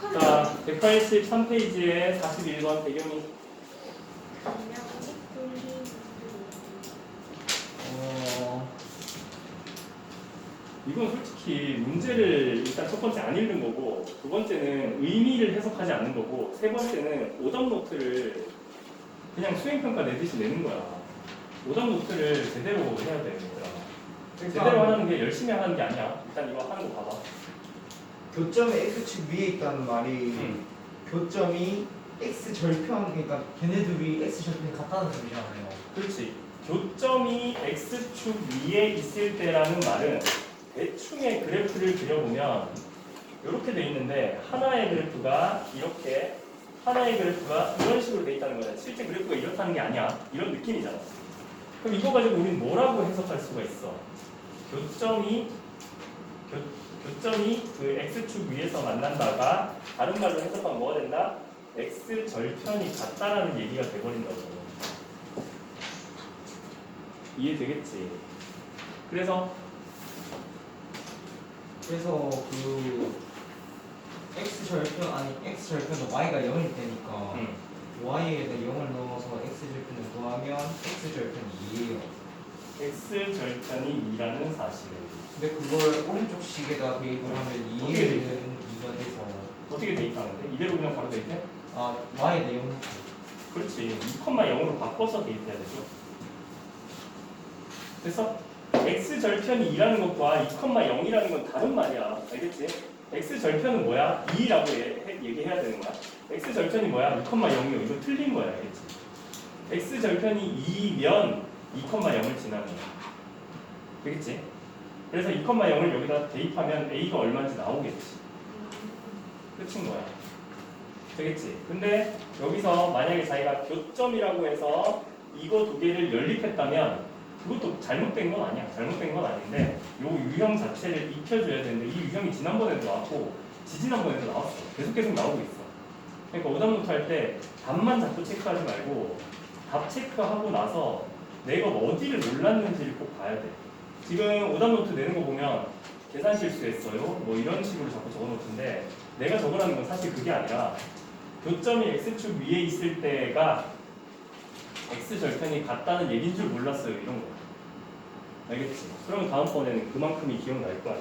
자, 183페이지에 41번 배경이 어, 이건 솔직히 문제를 일단 첫 번째 안 읽는 거고 두 번째는 의미를 해석하지 않는 거고 세 번째는 오답 노트를 그냥 수행평가 내듯이 내는 거야. 오답 노트를 제대로 해야 돼, 얘들아. 제대로 하는 게 열심히 하는 게 아니야. 일단 이거 하는 거 봐봐. 교점이 x축 위에 있다는 말이 응. 교점이 x 절편 그러니까 걔네들이 x 절편이 같다는 소리잖아요. 그렇지. 교점이 x축 위에 있을 때라는 말은 대충의 그래프를 그려보면 이렇게 돼 있는데 하나의 그래프가 이렇게 하나의 그래프가 이런 식으로 돼 있다는 거야. 실제 그래프가 이렇다는 게 아니야. 이런 느낌이잖아. 그럼 이거 가지고 우리는 뭐라고 해석할 수가 있어? 교점이 교, 교점이 그 x축 위에서 만난다가 다른 말로 해석하면 뭐가 된다? x 절편이 같다라는 얘기가 돼버린다고. 이해되겠지? 그래서 그래서 그 x 절편 아니 x 절편은 y가 0일 때니까 음, y에다 0을 넣어서 x 절편을 구하면 x 절편이 2예요. X 절편이 2라는 사실을 근데 그걸 오른쪽 식에다 대입을 하면 어떻게 돼 2에는 2가 돼서 어떻게 돼 있다는데? 이대로 그냥 바로 돼 있대? 아 y에다 0 그렇지. 2,0으로 바꿔서 대입해야 되죠. 그래서 x 절편이 2라는 것과 2,0이라는 건 다른 말이야. 알겠지? x 절편은 뭐야? 2라고 얘기해야 되는 거야. x 절편이 뭐야? 2,0이요. 이거 틀린 거야. 알겠지? x 절편이 2면 2,0을 지나는. 되겠지? 그래서 2,0을 여기다 대입하면 a가 얼마인지 나오겠지. 끝인 거야. 되겠지? 근데 여기서 만약에 자기가 교점이라고 해서 이거 두 개를 연립했다면 그것도 잘못된 건 아니야. 잘못된 건 아닌데 요 유형 자체를 익혀줘야 되는데 이 유형이 지난번에도 나왔고 지지난번에도 나왔어. 계속 계속 나오고 있어. 그러니까 오답노트 할 때 답만 자꾸 체크하지 말고 답 체크하고 나서 내가 어디를 몰랐는지를 꼭 봐야 돼. 지금 오답 노트 내는 거 보면 계산 실수했어요. 뭐 이런 식으로 자꾸 적어놓던데 내가 적으라는 건 사실 그게 아니라 교점이 x축 위에 있을 때가 x 절편이 같다는 얘기인 줄 몰랐어요 이런 거 알겠지? 그러면 다음번에는 그만큼이 기억날 거야